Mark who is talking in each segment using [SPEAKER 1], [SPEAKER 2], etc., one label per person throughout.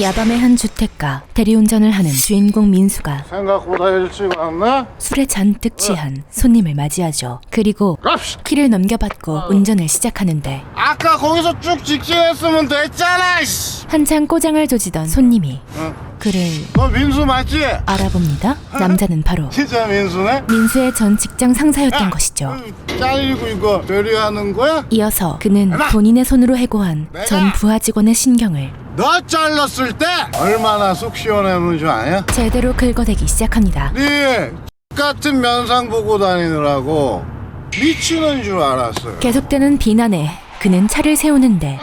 [SPEAKER 1] 야밤의 한 주택가 대리운전을 하는 주인공 민수가
[SPEAKER 2] 생각보다 일찍 왔네?
[SPEAKER 1] 술에 잔뜩 취한 손님을 맞이하죠. 그리고
[SPEAKER 2] 갑시다.
[SPEAKER 1] 키를 넘겨받고 운전을 시작하는데
[SPEAKER 2] 아까 거기서 쭉 직진했으면 됐잖아. 씨.
[SPEAKER 1] 한창 꼬장을 조지던 손님이
[SPEAKER 2] 응.
[SPEAKER 1] 그를
[SPEAKER 2] 너 민수 맞지?
[SPEAKER 1] 알아봅니다. 남자는 바로
[SPEAKER 2] 진짜 민수네?
[SPEAKER 1] 민수의 전 직장 상사였던 것이죠.
[SPEAKER 2] 응, 잘리고 이거 대리하는 거야?
[SPEAKER 1] 이어서 그는 본인의 손으로 해고한 전 부하 직원의 신경을
[SPEAKER 2] 너 잘랐을 때 얼마나 속 시원했는 줄 아냐?
[SPEAKER 1] 제대로 긁어대기 시작합니다.
[SPEAKER 2] 네 같은 면상 보고 다니느라고 미치는 줄 알았어요.
[SPEAKER 1] 계속되는 비난에 그는 차를 세우는데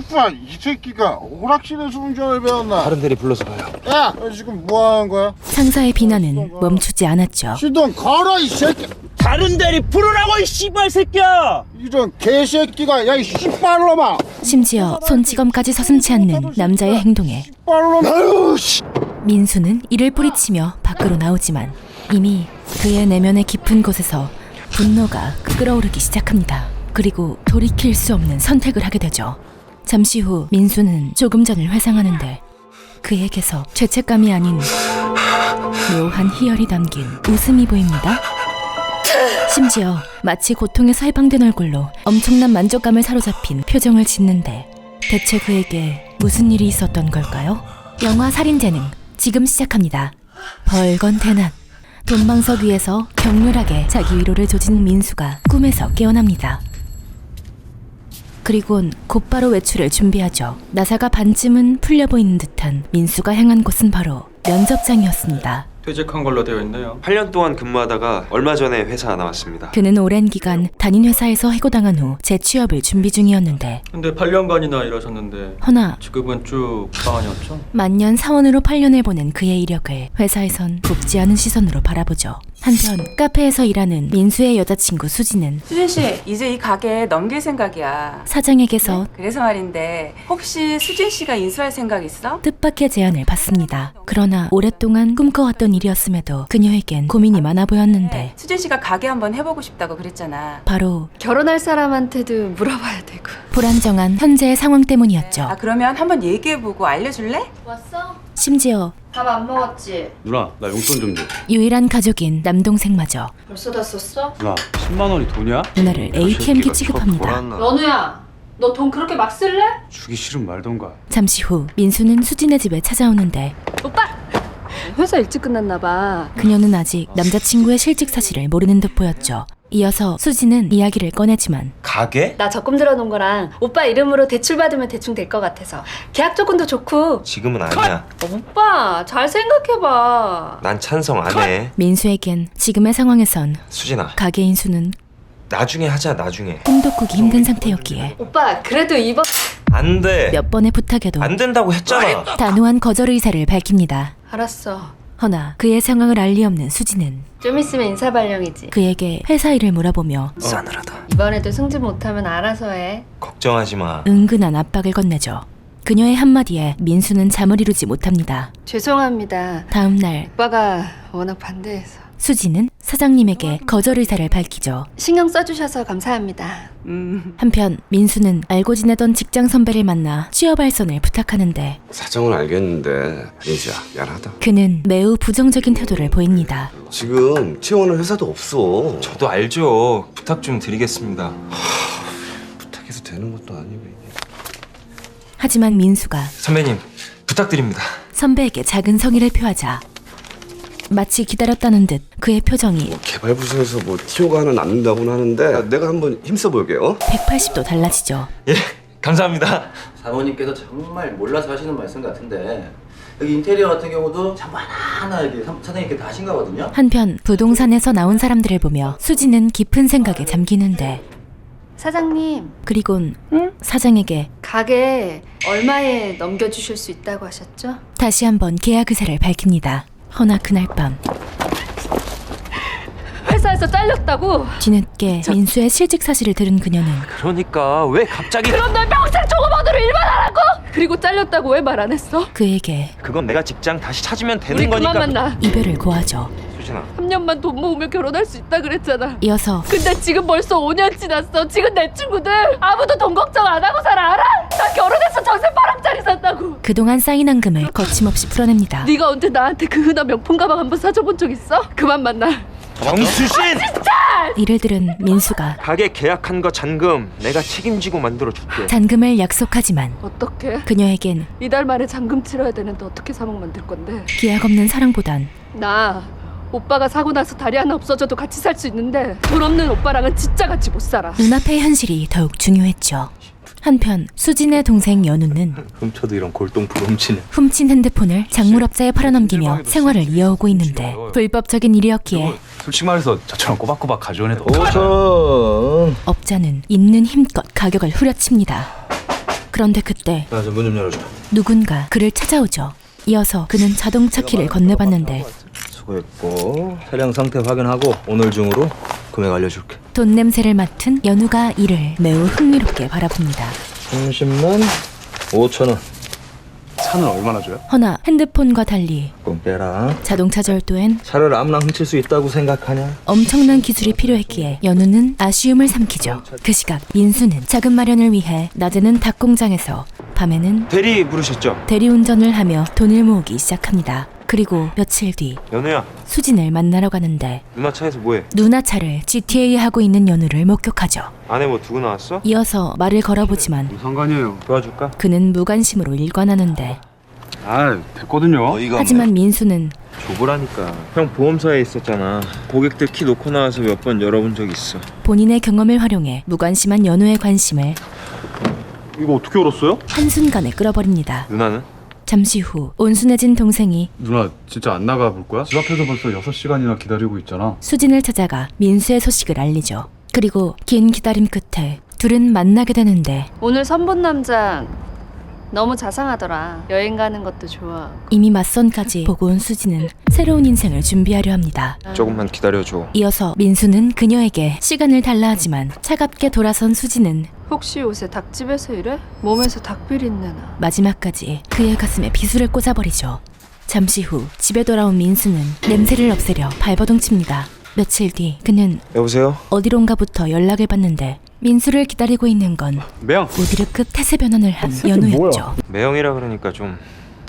[SPEAKER 2] 씨발 이 새끼가 오락실에서 운전을 배웠나?
[SPEAKER 3] 다른 대리 불러서 봐요.
[SPEAKER 2] 야, 너 지금 뭐 하는 거야?
[SPEAKER 1] 상사의 비난은 멈추지 않았죠.
[SPEAKER 2] 시동 걸어 이 새끼.
[SPEAKER 3] 다른 대리 부르라고 이 씨발 새끼야!
[SPEAKER 2] 이런 개새끼가 야이 씨발놈아.
[SPEAKER 1] 심지어 손찌검까지 서슴치 않는 남자의 행동에
[SPEAKER 2] 씨발놈. 아유 씨.
[SPEAKER 1] 민수는 이를 뿌리치며 밖으로 나오지만 이미 그의 내면의 깊은 곳에서 분노가 끓어오르기 시작합니다. 그리고 돌이킬 수 없는 선택을 하게 되죠. 잠시 후 민수는 조금 전을 회상하는데 그에게서 죄책감이 아닌 묘한 희열이 담긴 웃음이 보입니다. 심지어 마치 고통에서 해방된 얼굴로 엄청난 만족감을 사로잡힌 표정을 짓는데 대체 그에게 무슨 일이 있었던 걸까요? 영화 살인 재능 지금 시작합니다. 벌건 대난 돈방석 위에서 격렬하게 자기 위로를 조진 민수가 꿈에서 깨어납니다. 그리곤 곧바로 외출을 준비하죠. 나사가 반쯤은 풀려 보이는 듯한 민수가 향한 곳은 바로 면접장이었습니다.
[SPEAKER 4] 퇴직한 걸로 되어 있네요.
[SPEAKER 5] 8년 동안 근무하다가 얼마 전에 회사 나왔습니다.
[SPEAKER 1] 그는 오랜 기간 단인 회사에서 해고당한 후 재취업을 준비 중이었는데
[SPEAKER 4] 근데 8년간이나 일하셨는데
[SPEAKER 1] 허나
[SPEAKER 4] 지금은 쭉 가만이었죠?
[SPEAKER 1] 만년 사원으로 8년을 보낸 그의 이력을 회사에선 곱지 않은 시선으로 바라보죠. 한편 카페에서 일하는 민수의 여자친구 수지는
[SPEAKER 6] 수진 씨, 이제 이 가게 넘길 생각이야.
[SPEAKER 1] 사장에게서
[SPEAKER 6] 그래서 말인데 혹시 수진 씨가 인수할 생각 있어?
[SPEAKER 1] 뜻밖의 제안을 받습니다. 그러나 오랫동안 꿈꿔왔던 일이었음에도 그녀에겐 고민이 많아 보였는데
[SPEAKER 6] 수진 씨가 가게 한번 해보고 싶다고 그랬잖아.
[SPEAKER 1] 바로
[SPEAKER 7] 결혼할 사람한테도 물어봐야 되고.
[SPEAKER 1] 불안정한 현재의 상황
[SPEAKER 6] 아
[SPEAKER 1] 때문이었죠.
[SPEAKER 6] 그러면 한번 얘기해보고 알려줄래?
[SPEAKER 7] 왔어?
[SPEAKER 1] 심지어
[SPEAKER 7] 밥 안 먹었지?
[SPEAKER 3] 누나, 나 용돈 좀 줘.
[SPEAKER 1] 유일한 가족인 남동생마저
[SPEAKER 7] 벌써 다 썼어?
[SPEAKER 3] 누나, 10만 원이 돈이야?
[SPEAKER 1] 누나를 ATM기 취급합니다.
[SPEAKER 7] 연우야, 너 돈 그렇게 막 쓸래?
[SPEAKER 3] 주기 싫으면 말던가.
[SPEAKER 1] 잠시 후 민수는 수진의 집에 찾아오는데!
[SPEAKER 7] 회사 일찍 끝났나 봐.
[SPEAKER 1] 그녀는 아직 남자친구의 실직 사실을 모르는 듯 보였죠. 이어서 수지는 이야기를 꺼내지만
[SPEAKER 5] 가게?
[SPEAKER 7] 나 적금 들어놓은 거랑 오빠 이름으로 대출 받으면 대충 될 것 같아서 계약 조건도 좋고
[SPEAKER 5] 지금은 아니야.
[SPEAKER 7] 오빠 잘 생각해봐
[SPEAKER 5] 난 찬성 안 해.
[SPEAKER 1] 민수에겐 지금의 상황에선
[SPEAKER 5] 수진아,
[SPEAKER 1] 가게 인수는
[SPEAKER 5] 나중에 하자, 나중에.
[SPEAKER 1] 꿈도 꾸기 힘든 상태였기에
[SPEAKER 7] 오빠 그래도 이번
[SPEAKER 5] 안 돼.
[SPEAKER 1] 몇 번의 부탁에도
[SPEAKER 5] 안 된다고 했잖아.
[SPEAKER 1] 단호한 거절 의사를 밝힙니다.
[SPEAKER 7] 알았어
[SPEAKER 1] 허나 그의 상황을 알 리 없는 수지는
[SPEAKER 7] 좀 있으면 인사 발령이지
[SPEAKER 1] 그에게 회사 일을 물어보며
[SPEAKER 5] 싸늘하다.
[SPEAKER 7] 이번에도 승진 못하면 알아서 해
[SPEAKER 5] 걱정하지 마.
[SPEAKER 1] 은근한 압박을 건네죠. 그녀의 한마디에 민수는 잠을 이루지 못합니다.
[SPEAKER 7] 죄송합니다
[SPEAKER 1] 다음 날
[SPEAKER 7] 오빠가 워낙 반대해서
[SPEAKER 1] 수지는 사장님에게 거절 의사를 밝히죠.
[SPEAKER 7] 신경 써주셔서 감사합니다
[SPEAKER 6] 음.
[SPEAKER 1] 한편 민수는 알고 지내던 직장 선배를 만나 취업 알선을 부탁하는데
[SPEAKER 8] 사정은 알겠는데 민수야 미안하다
[SPEAKER 1] 그는 매우 부정적인 태도를 보입니다.
[SPEAKER 8] 지금 채원은 회사도 없어
[SPEAKER 5] 저도 알죠. 부탁 좀 드리겠습니다.
[SPEAKER 8] 부탁해서 되는 것도 아니고 이게
[SPEAKER 1] 하지만 민수가
[SPEAKER 5] 선배님, 부탁드립니다.
[SPEAKER 1] 선배에게 작은 성의를 표하자 마치 기다렸다는 듯 그의 표정이
[SPEAKER 8] 뭐 개발 부서에서 뭐 티오가는 않는다고는 하는데 내가 한번 힘써 볼게요 어?
[SPEAKER 1] 180도 달라지죠.
[SPEAKER 5] 예, 감사합니다.
[SPEAKER 9] 사모님께서 정말 몰라서 하시는 말씀 같은데 여기 인테리어 같은 경우도 참 하나하나 이렇게 사- 사장님께 다 하신 거거든요.
[SPEAKER 1] 한편 부동산에서 나온 사람들을 보며 수지는 깊은 생각에 잠기는데
[SPEAKER 7] 사장님
[SPEAKER 1] 그리곤 사장에게
[SPEAKER 7] 가게 얼마에 넘겨주실 수 있다고 하셨죠?
[SPEAKER 1] 다시 한번 계약 의사를 밝힙니다. 허나 그날 밤
[SPEAKER 7] 회사에서 잘렸다고?
[SPEAKER 1] 뒤늦게 민수의 실직 사실을 들은 그녀는
[SPEAKER 5] 그러니까 왜 갑자기
[SPEAKER 7] 그럼 널 평생 조그마으로 일만 하라고? 그리고 잘렸다고 왜 말 안 했어?
[SPEAKER 1] 그에게
[SPEAKER 5] 그건 내가 직장 다시 찾으면 되는
[SPEAKER 7] 우리
[SPEAKER 5] 거니까.
[SPEAKER 7] 그만 만나
[SPEAKER 1] 이별을 고하죠.
[SPEAKER 5] 수진아,
[SPEAKER 7] 3년만 돈 모으면 결혼할 수 있다 그랬잖아
[SPEAKER 1] 이어서
[SPEAKER 7] 근데 지금 벌써 5년 지났어 지금 내 친구들 아무도 돈 걱정 안 하고 살아 알아? 나
[SPEAKER 1] 그동안 쌓인 한금을 거침없이 풀어냅니다.
[SPEAKER 7] 네가 언제 나한테 그 흔한 명품 가방 한 번 사줘본 적 있어? 그만 만나.
[SPEAKER 5] 정수신!
[SPEAKER 1] 이를 들은 민수가
[SPEAKER 5] 가게 계약한 거 잔금 내가 책임지고 만들어 줄게.
[SPEAKER 1] 잔금을 약속하지만
[SPEAKER 7] 어떻게?
[SPEAKER 1] 그녀에겐
[SPEAKER 7] 이달 말에 잔금 치러야 되는데 어떻게 사먹 만들 건데?
[SPEAKER 1] 기약 없는 사랑보단
[SPEAKER 7] 나 오빠가 사고 나서 다리 하나 없어져도 같이 살 수 있는데 돈 없는 오빠랑은 진짜 같이 못 살아.
[SPEAKER 1] 눈앞의 현실이 더욱 중요했죠. 한편 수진의 동생 연우는
[SPEAKER 8] 훔쳐도 이런 골동품 훔치네.
[SPEAKER 1] 훔친 핸드폰을 작물업자에 팔아넘기며 생활을 이어오고 있는데 불법적인 일이었기에
[SPEAKER 3] 솔직히 말해서 저처럼 꼬박꼬박 가져온 애도
[SPEAKER 8] 5천.
[SPEAKER 1] 업자는 있는 힘껏 가격을 후려칩니다. 그런데 그때
[SPEAKER 8] 자, 문좀 열어줘.
[SPEAKER 1] 누군가 그를 찾아오죠. 이어서 그는 자동차 키를 건네봤는데
[SPEAKER 8] 수고했고 차량 상태 확인하고 오늘 중으로 금액 알려줄게.
[SPEAKER 1] 돈 냄새를 맡은 연우가 이를 매우 흥미롭게 바라봅니다.
[SPEAKER 8] 30만 5천 원.
[SPEAKER 3] 차는 얼마나 줘요?
[SPEAKER 1] 허나 핸드폰과 달리
[SPEAKER 8] 꼭 빼라.
[SPEAKER 1] 자동차 절도엔
[SPEAKER 8] 차를 아무나 훔칠 수 있다고 생각하냐?
[SPEAKER 1] 엄청난 기술이 필요했기에 연우는 아쉬움을 삼키죠. 그 시각 민수는 자금 마련을 위해 낮에는 닭 공장에서 밤에는
[SPEAKER 5] 대리 부르셨죠?
[SPEAKER 1] 대리운전을 하며 돈을 모으기 시작합니다. 그리고 며칠 뒤
[SPEAKER 5] 연우야
[SPEAKER 1] 수진을 만나러 가는데
[SPEAKER 5] 누나 차에서 뭐해?
[SPEAKER 1] 누나 차를 GTA 하고 있는 연우를 목격하죠.
[SPEAKER 5] 안에 뭐 두고 나왔어?
[SPEAKER 1] 이어서 말을 걸어보지만
[SPEAKER 3] 무슨 상관이에요
[SPEAKER 5] 도와줄까?
[SPEAKER 1] 그는 무관심으로 일관하는데
[SPEAKER 3] 아 됐거든요
[SPEAKER 1] 하지만 민수는
[SPEAKER 5] 줘보라니까 형 보험사에 있었잖아 고객들 키 놓고 나와서 몇 번 열어본 적 있어
[SPEAKER 1] 본인의 경험을 활용해 무관심한 연우의 관심을
[SPEAKER 3] 이거 어떻게 열었어요?
[SPEAKER 1] 한순간에 끌어버립니다.
[SPEAKER 5] 누나는?
[SPEAKER 1] 잠시 후 온순해진 동생이
[SPEAKER 3] 누나 진짜 안 나가 볼 거야? 집 앞에서 벌써 6시간이나 기다리고 있잖아
[SPEAKER 1] 수진을 찾아가 민수의 소식을 알리죠. 그리고 긴 기다림 끝에 둘은 만나게 되는데
[SPEAKER 7] 오늘 선본 남장 너무 자상하더라. 여행 가는 것도 좋아.
[SPEAKER 1] 이미 맞선까지 보고 온 수진은 새로운 인생을 준비하려 합니다.
[SPEAKER 5] 조금만 기다려줘
[SPEAKER 1] 이어서 민수는 그녀에게 시간을 달라 하지만 차갑게 돌아선 수진은
[SPEAKER 7] 혹시 요새 닭집에서 일해? 몸에서 닭 비린내 나.
[SPEAKER 1] 마지막까지 그의 가슴에 비수를 꽂아버리죠. 잠시 후 집에 돌아온 민수는 냄새를 없애려 발버둥 칩니다. 며칠 뒤 그는
[SPEAKER 5] 여보세요?
[SPEAKER 1] 어디론가부터 연락을 받는데 민수를 기다리고 있는 건
[SPEAKER 3] 매형!
[SPEAKER 1] 우디르급 태세 변환을 한 연우였죠.
[SPEAKER 5] 매형이라 그러니까 좀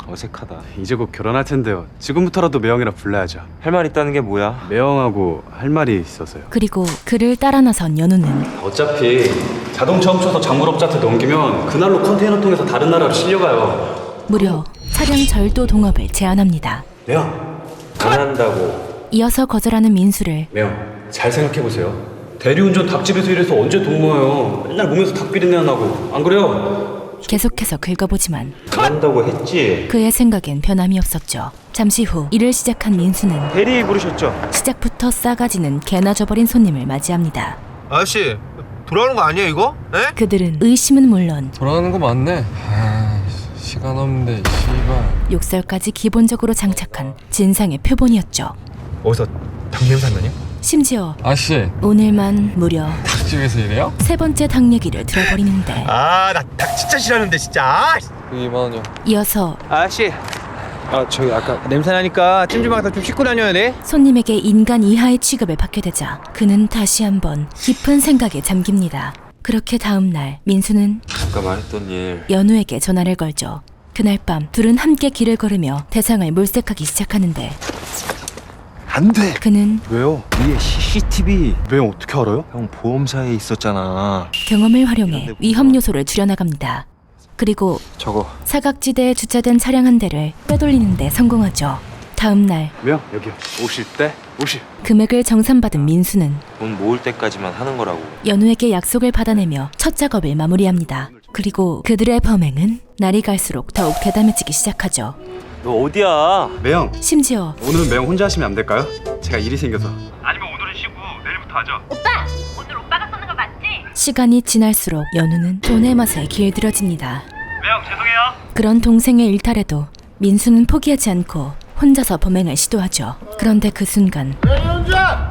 [SPEAKER 5] 어색하다.
[SPEAKER 3] 이제 곧 결혼할 텐데요. 지금부터라도 매형이라 불러야죠.
[SPEAKER 5] 할 말 있다는 게 뭐야?
[SPEAKER 3] 매형하고 할 말이 있어서요.
[SPEAKER 1] 그리고 그를 따라 나선 연우는
[SPEAKER 3] 어차피 자동차 훔쳐서 장물업자한테 넘기면 그날로 컨테이너 통해서 다른 나라로 실려가요.
[SPEAKER 1] 무려 차량 절도 동업을 제안합니다.
[SPEAKER 3] 매형!
[SPEAKER 5] 안 한다고
[SPEAKER 1] 이어서 거절하는 민수를
[SPEAKER 3] 매형 잘 생각해보세요 대리운전 닭집에서 일해서 언제 돈 모아요 맨날 몸에서 닭 비린내 나고 안 그래요?
[SPEAKER 1] 계속해서 긁어보지만
[SPEAKER 5] 안 한다고 했지
[SPEAKER 1] 그의 생각엔 변함이 없었죠. 잠시 후 일을 시작한 민수는
[SPEAKER 5] 대리 부르셨죠?
[SPEAKER 1] 시작부터 싸가지는 개나 져버린 손님을 맞이합니다.
[SPEAKER 10] 아저씨 돌아오는 거 아니에요 이거? 에?
[SPEAKER 1] 그들은 의심은 물론
[SPEAKER 11] 돌아가는 거 맞네. 아, 시간 없는데 씨발.
[SPEAKER 1] 욕설까지 기본적으로 장착한 진상의 표본이었죠.
[SPEAKER 11] 어디서 닭 냄새 나냐?
[SPEAKER 1] 심지어
[SPEAKER 11] 아씨,
[SPEAKER 1] 오늘만 무려
[SPEAKER 11] 닭집에서 일해요?
[SPEAKER 1] 세 번째 닭 얘기를 들어버리는데
[SPEAKER 10] 아 나 닭 진짜 싫어하는데 진짜 아,
[SPEAKER 11] 2만 원이요.
[SPEAKER 1] 이어서
[SPEAKER 10] 아저씨 아 저기 아까 냄새 나니까 찜질방에서 좀 씻고 다녀야 돼
[SPEAKER 1] 손님에게 인간 이하의 취급을 받게 되자 그는 다시 한번 깊은 생각에 잠깁니다. 그렇게 다음 날 민수는
[SPEAKER 5] 아까 말했던 일
[SPEAKER 1] 연우에게 전화를 걸죠. 그날 밤 둘은 함께 길을 걸으며 대상을 물색하기 시작하는데
[SPEAKER 5] 안 돼
[SPEAKER 1] 그는
[SPEAKER 5] 왜요? 위에 CCTV
[SPEAKER 3] 매형 어떻게 알아요?
[SPEAKER 5] 형 보험사에 있었잖아
[SPEAKER 1] 경험을 활용해 위험 요소를 줄여나갑니다. 그리고
[SPEAKER 5] 저거
[SPEAKER 1] 사각지대에 주차된 차량 한 대를 빼돌리는데 성공하죠. 다음 날
[SPEAKER 3] 매형 여기요 50대 50
[SPEAKER 1] 금액을 정산받은 민수는
[SPEAKER 5] 돈 모을 때까지만 하는 거라고
[SPEAKER 1] 연우에게 약속을 받아내며 첫 작업을 마무리합니다. 그리고 그들의 범행은 날이 갈수록 더욱 대담해지기 시작하죠.
[SPEAKER 5] 너 어디야?
[SPEAKER 3] 매형
[SPEAKER 1] 심지어
[SPEAKER 3] 오늘은 매형 혼자 하시면 안 될까요? 제가 일이 생겨서
[SPEAKER 1] 시간이 지날수록 연우는 돈의 맛에 길들여집니다. 매형 죄송해요. 그런 동생의 일탈에도 민수는 포기하지 않고 혼자서 범행을 시도하죠. 그런데 그 순간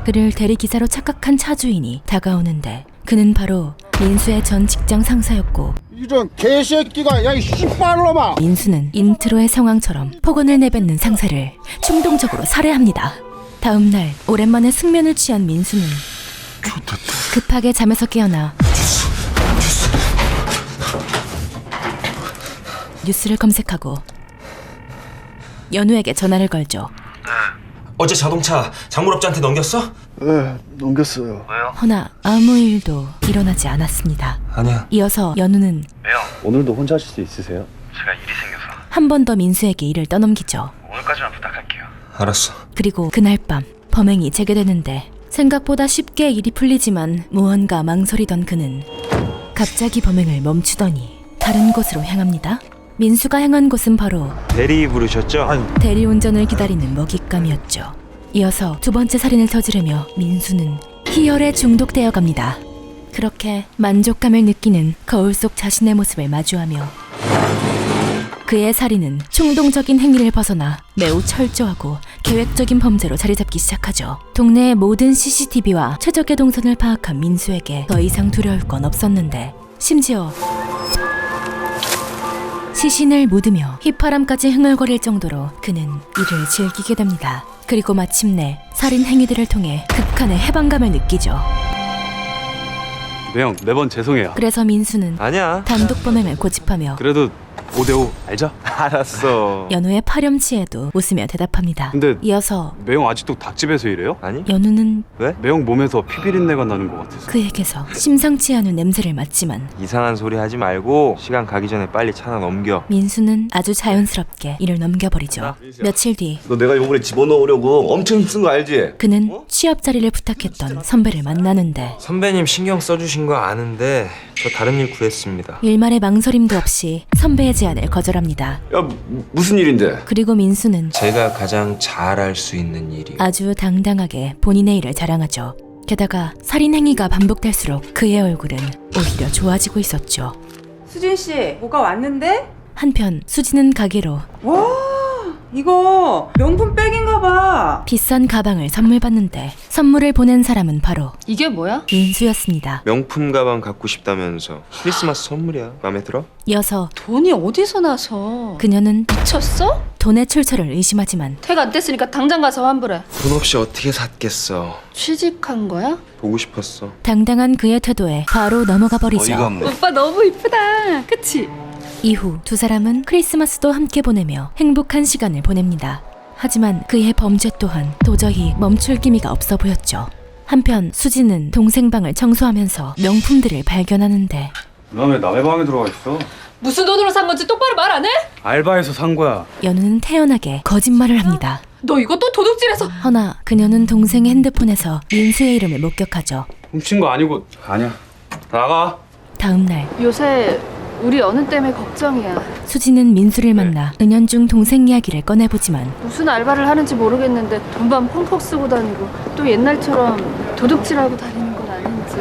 [SPEAKER 1] 그를 대리기사로 착각한 차주인이 다가오는데 그는 바로 민수의 전 직장 상사였고
[SPEAKER 2] 이런 개새끼가 야이 씨발놈아
[SPEAKER 1] 민수는 인트로의 상황처럼 폭언을 내뱉는 상사를 충동적으로 살해합니다. 다음 날 오랜만에 숙면을 취한 민수는 급하게 잠에서 깨어나 뉴스를 검색하고 연우에게 전화를 걸죠.
[SPEAKER 5] 어제 자동차 장물업자한테 넘겼어?
[SPEAKER 2] 네, 넘겼어요.
[SPEAKER 1] 허나 아무 일도 일어나지 않았습니다.
[SPEAKER 5] 아니야.
[SPEAKER 1] 이어서 연우는
[SPEAKER 3] 오늘도 혼자 하실 수 있으세요?
[SPEAKER 1] 한번 더 민수에게 일을 떠넘기죠.
[SPEAKER 5] 알았어.
[SPEAKER 1] 그리고 그날 밤 범행이 재개되는데 생각보다 쉽게 일이 풀리지만 무언가 망설이던 그는 갑자기 범행을 멈추더니 다른 곳으로 향합니다. 민수가 향한 곳은 바로
[SPEAKER 5] 대리 부르셨죠?
[SPEAKER 1] 대리운전을 기다리는 먹잇감이었죠. 이어서 두 번째 살인을 저지르며 민수는 희열에 중독되어 갑니다. 그렇게 만족감을 느끼는 거울 속 자신의 모습을 마주하며 그의 살인은 충동적인 행위를 벗어나 매우 철저하고 계획적인 범죄로 자리 잡기 시작하죠. 동네의 모든 CCTV와 최적의 동선을 파악한 민수에게 더 이상 두려울 건 없었는데 심지어 시신을 묻으며 휘파람까지 흥얼거릴 정도로 그는 이를 즐기게 됩니다. 그리고 마침내 살인 행위들을 통해 극한의 해방감을 느끼죠.
[SPEAKER 3] 매형 매번 죄송해요.
[SPEAKER 1] 그래서 민수는
[SPEAKER 5] 아니야.
[SPEAKER 1] 단독 범행을 고집하며
[SPEAKER 3] 그래도 5대5 알죠?
[SPEAKER 5] 알았어.
[SPEAKER 1] 연우의 파렴치에도 웃으며 대답합니다.
[SPEAKER 3] 근데-
[SPEAKER 1] 이어서
[SPEAKER 3] 매형 아직도 닭집에서 일해요?
[SPEAKER 5] 아니?
[SPEAKER 1] 연우는
[SPEAKER 3] 매형 몸에서 피비린내가 나는 것 같아서.
[SPEAKER 1] 그에게서 심상치 않은 냄새를 맡지만
[SPEAKER 5] 이상한 소리 하지 말고 시간 가기 전에 빨리 차나 넘겨.
[SPEAKER 1] 민수는 아주 자연스럽게 이를 넘겨버리죠. 며칠 뒤
[SPEAKER 8] 너 내가 요번에 집어넣으려고 엄청 힘쓴 거 알지?
[SPEAKER 1] 그는 취업 자리를 부탁했던 선배를 만나는데
[SPEAKER 5] 선배님 신경 써주신 거 아는데 저 다른 일 구했습니다.
[SPEAKER 1] 일말의 망설임도 없이 선배의 제안을 거절합니다.
[SPEAKER 8] 야 무- 무슨 일인데?
[SPEAKER 1] 그리고 민수는
[SPEAKER 5] 제가 가장 잘할 수 있는 일이
[SPEAKER 1] 아주 당당하게 본인의 일을 자랑하죠. 게다가 살인 행위가 반복될수록 그의 얼굴은 오히려 좋아지고 있었죠.
[SPEAKER 6] 수진 씨, 뭐가 왔는데?
[SPEAKER 1] 한편 수지는 가게로
[SPEAKER 6] 와, 이거 명품 백인가 봐.
[SPEAKER 1] 비싼 가방을 선물 받는데 선물을 보낸 사람은 바로
[SPEAKER 7] 이게 뭐야?
[SPEAKER 1] 민수였습니다.
[SPEAKER 5] 명품 가방 갖고 싶다면서 크리스마스 선물이야. 마음에 들어?
[SPEAKER 1] 이어서
[SPEAKER 7] 돈이 어디서 나서?
[SPEAKER 1] 그녀는
[SPEAKER 7] 미쳤어?
[SPEAKER 1] 돈의 출처를 의심하지만
[SPEAKER 7] 퇴가 안 됐으니까 당장 가서 환불해.
[SPEAKER 5] 돈 없이 어떻게 샀겠어.
[SPEAKER 7] 취직한 거야?
[SPEAKER 5] 보고 싶었어.
[SPEAKER 1] 당당한 그의 태도에 바로 넘어가 버리죠.
[SPEAKER 7] 오빠 너무 이쁘다. 그치?
[SPEAKER 1] 이후 두 사람은 크리스마스도 함께 보내며 행복한 시간을 보냅니다. 하지만 그의 범죄 또한 도저히 멈출 기미가 없어 보였죠. 한편 수지는 동생 방을 청소하면서 명품들을 발견하는데
[SPEAKER 3] 넌 왜 남의 방에 들어가 있어?
[SPEAKER 7] 무슨 돈으로 산 건지 똑바로 말 안 해?
[SPEAKER 3] 알바해서 산 거야.
[SPEAKER 1] 연우는 태연하게 거짓말을 합니다.
[SPEAKER 7] 너 이거 또 도둑질해서
[SPEAKER 1] 허나 그녀는 동생의 핸드폰에서 민수의 이름을 목격하죠.
[SPEAKER 3] 훔친 거 아니고 아니야. 나가.
[SPEAKER 1] 다음 날
[SPEAKER 7] 요새 우리 어느 때문에 걱정이야.
[SPEAKER 1] 수지는 민수를 만나 은연중 동생 이야기를 꺼내보지만
[SPEAKER 7] 무슨 알바를 하는지 모르겠는데 돈만 펑펑 쓰고 다니고 또 옛날처럼 도둑질하고 다니는 건 아닌지.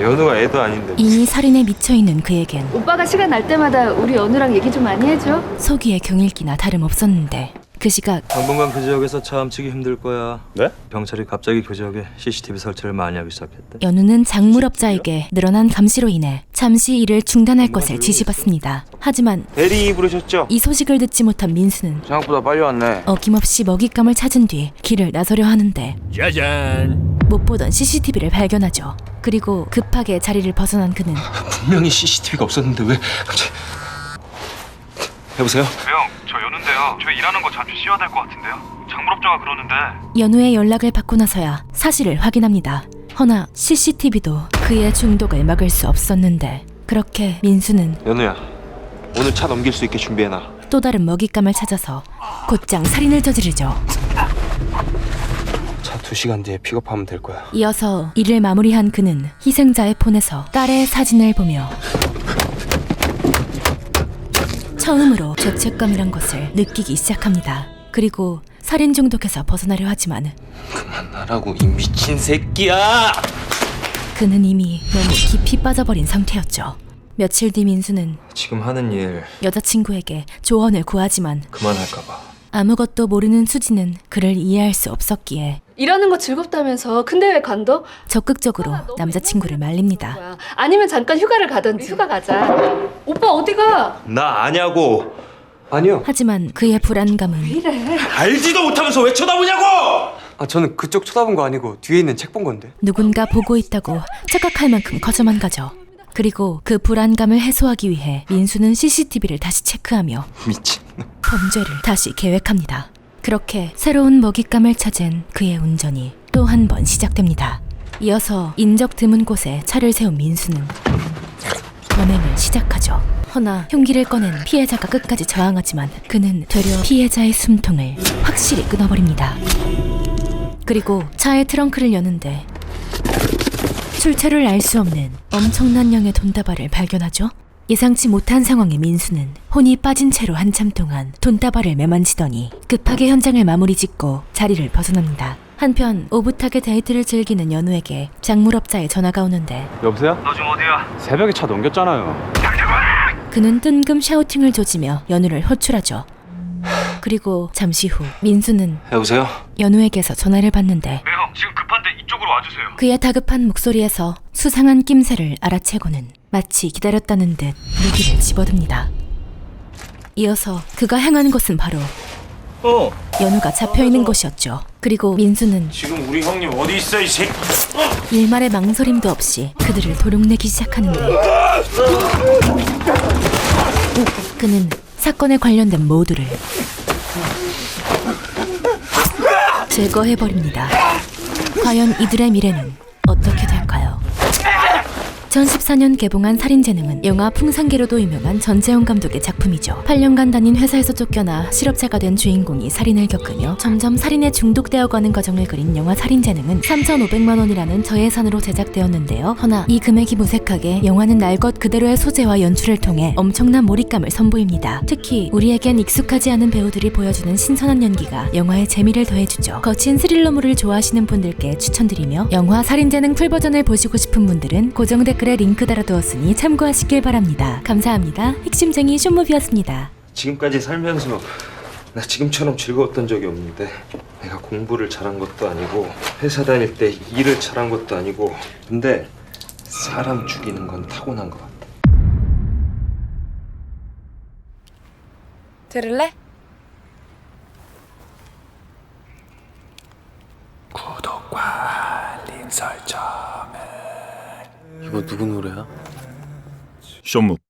[SPEAKER 5] 연우가 애도 아닌데.
[SPEAKER 1] 이미 살인에 미쳐있는 그에겐
[SPEAKER 7] 오빠가 시간 날 때마다 우리 연우랑 얘기 좀 많이 해줘.
[SPEAKER 1] 속이의 경일기나 다름없었는데 그 시각
[SPEAKER 4] 당분간 그 지역에서 차 훔치기 힘들 거야.
[SPEAKER 3] 네?
[SPEAKER 4] 경찰이 갑자기 그 지역에 CCTV 설치를 많이 하기 시작했대.
[SPEAKER 1] 연우는 장물업자에게 늘어난 감시로 인해 잠시 일을 중단할 것을 지시받습니다. 하지만
[SPEAKER 5] 대리 부르셨죠?
[SPEAKER 1] 이 소식을 듣지 못한 민수는
[SPEAKER 5] 생각보다 빨리 왔네.
[SPEAKER 1] 어김없이 먹잇감을 찾은 뒤 길을 나서려 하는데 짜잔 못 보던 CCTV를 발견하죠. 그리고 급하게 자리를 벗어난 그는
[SPEAKER 5] 분명히 CCTV가 없었는데 왜 갑자기 여보세요?
[SPEAKER 3] 매형 저 연우인데요. 저 일하는 거 잠시 쉬어야 될 것 같은데요. 장물업자가 그러는데.
[SPEAKER 1] 연우의 연락을 받고 나서야 사실을 확인합니다. 허나 CCTV도 그의 중독을 막을 수 없었는데 그렇게 민수는
[SPEAKER 5] 연우야 오늘 차 넘길 수 있게 준비해놔.
[SPEAKER 1] 또 다른 먹잇감을 찾아서 곧장 살인을 저지르죠.
[SPEAKER 5] 차 2시간 뒤에 픽업하면 될 거야.
[SPEAKER 1] 이어서 일을 마무리한 그는 희생자의 폰에서 딸의 사진을 보며 처음으로 죄책감이란 것을 느끼기 시작합니다. 그리고 살인 중독에서 벗어나려 하지만
[SPEAKER 5] 나라고 이 미친 새끼야!
[SPEAKER 1] 그는 이미 너무 깊이 빠져버린 상태였죠. 며칠 뒤 민수는
[SPEAKER 4] 지금 하는 일
[SPEAKER 1] 여자친구에게 조언을 구하지만
[SPEAKER 4] 그만할까봐.
[SPEAKER 1] 아무것도 모르는 수지는 그를 이해할 수 없었기에
[SPEAKER 7] 일하는 거 즐겁다면서 근데 왜 관둬?
[SPEAKER 1] 적극적으로 남자친구를 말립니다.
[SPEAKER 7] 뭐야. 아니면 잠깐 휴가를 가던지 휴가 가자. 오빠 어디 가?
[SPEAKER 5] 나 아냐고!
[SPEAKER 10] 아니요.
[SPEAKER 1] 하지만 그의 불안감은
[SPEAKER 5] 알지도 못하면서 왜 쳐다보냐고!
[SPEAKER 10] 아 저는 그쪽 쳐다본 거 아니고 뒤에 있는 책 본 건데.
[SPEAKER 1] 누군가 보고 있다고 착각할 만큼 커져만 가죠. 그리고 그 불안감을 해소하기 위해 민수는 CCTV를 다시 체크하며
[SPEAKER 5] 미친.
[SPEAKER 1] 범죄를 다시 계획합니다. 그렇게 새로운 먹잇감을 찾은 그의 운전이 또 한 번 시작됩니다. 이어서 인적 드문 곳에 차를 세운 민수는 범행을 시작하죠. 허나 흉기를 꺼낸 피해자가 끝까지 저항하지만 그는 되려 피해자의 숨통을 확실히 끊어버립니다. 그리고 차의 트렁크를 여는데 출처를 알 수 없는 엄청난 양의 돈다발을 발견하죠. 예상치 못한 상황에 민수는 혼이 빠진 채로 한참 동안 돈다발을 매만지더니 급하게 현장을 마무리 짓고 자리를 벗어납니다. 한편 오붓하게 데이트를 즐기는 연우에게 작물업자의 전화가 오는데
[SPEAKER 3] 여보세요? 너 지금 어디야? 새벽에 차 넘겼잖아요.
[SPEAKER 1] 그는 뜬금 샤우팅을 조지며 연우를 호출하죠. 그리고 잠시 후 민수는
[SPEAKER 5] 여보세요?
[SPEAKER 1] 연우에게서 전화를 받는데
[SPEAKER 3] 네 형, 지금 급한데 이쪽으로 와주세요.
[SPEAKER 1] 그의 다급한 목소리에서 수상한 낌새를 알아채고는 마치 기다렸다는 듯 무기를 집어듭니다. 이어서 그가 향하는 곳은 바로
[SPEAKER 5] 어.
[SPEAKER 1] 연우가 잡혀 있는 곳이었죠. 그리고 민수는
[SPEAKER 5] 지금 우리 형님 어디 있어 이 새끼?
[SPEAKER 1] 일말의 망설임도 없이 그들을 도둑내기 시작하는데 그는 사건에 관련된 모두를 제거해버립니다. 과연 이들의 미래는? 2014년 개봉한 살인재능은 영화 풍산개로도 유명한 전재현 감독의 작품이죠. 8년간 다닌 회사에서 쫓겨나 실업자가 된 주인공이 살인을 겪으며 점점 살인에 중독되어 가는 과정을 그린 영화 살인재능은 3,500만 원이라는 저예산으로 제작되었는데요. 허나 이 금액이 무색하게 영화는 날 것 그대로의 소재와 연출을 통해 엄청난 몰입감을 선보입니다. 특히 우리에겐 익숙하지 않은 배우들이 보여주는 신선한 연기가 영화의 재미를 더해주죠. 거친 스릴러물을 좋아하시는 분들께 추천드리며 영화 살인재능 풀버전을 보시고 싶은 분들은 고정 댓글 에 링크 달아두었으니 참고하시길 바랍니다. 감사합니다. 핵심쟁이 쇼무비였습니다.
[SPEAKER 5] 지금까지 살면서 나 지금처럼 즐거웠던 적이 없는데 내가 공부를 잘한 것도 아니고 회사 다닐 때 일을 잘한 것도 아니고 근데 사람 죽이는 건 타고난 것 같아.
[SPEAKER 6] 들을래?
[SPEAKER 11] 이거 누구 노래야?
[SPEAKER 12] 쇼묵